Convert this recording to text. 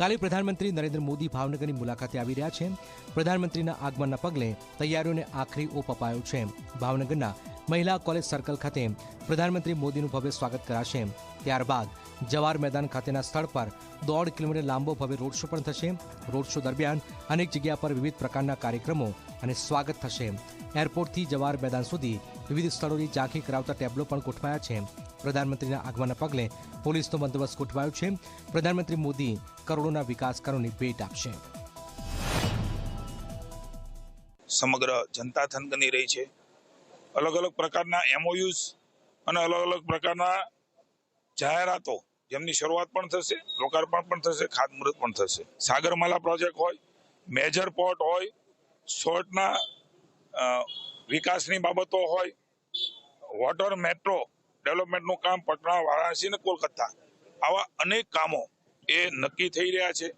કાલે પ્રધાનમંત્રી નરેન્દ્ર મોદી ભાવનગરની મુલાકાતે આવી રહ્યા છે. પ્રધાનમંત્રીના આગમનના પગલે તૈયારીઓને આખરી ઓપ અપાયો છે. ભાવનગરના મહિલા કોલેજ સર્કલ ખાતે પ્રધાનમંત્રી મોદીનું ભવ્ય સ્વાગત કરાશે. ત્યારબાદ જવાહર મેદાન ખાતેના સ્થળ પર દોઢ કિલોમીટર લાંબો ભવ્ય રોડ શો પણ થશે. રોડ શો દરમિયાન અનેક જગ્યા પર વિવિધ પ્રકારના કાર્યક્રમો અને સ્વાગત થશે. એરપોર્ટથી જવાહર મેદાન સુધી વિવિધ સ્થળોની ઝાંખી કરાવતા ટેબ્લો પણ ગોઠવાયા છે. પ્રધાનમંત્રીના આગમનના પગલે પોલીસનો બંદોબસ્ત ગોઠવાયો છે. પ્રધાનમંત્રી મોદી કરોડોના વિકાસકારોની ભેટ આપશે. સમગ્ર જનતા થનગની રહી છે. અલગ અલગ પ્રકારના એમઓયુઝ અને અલગ અલગ પ્રકારના જાહેરાતો જેમની શરૂઆત પણ થશે, લોકાર્પણ પણ થશે, ખાતમુહૂર્ત પણ થશે. સાગરમાલા પ્રોજેક્ટ હોય, મેજર પોર્ટ હોય શોર્ટના વિકાસની બાબતો હોય વોટર મેટ્રો ડેવલપમેન્ટનું કામ પટના વારાણસી અને કોલકાતા. આવા અનેક કામો એ નક્કી થઈ રહ્યા છે.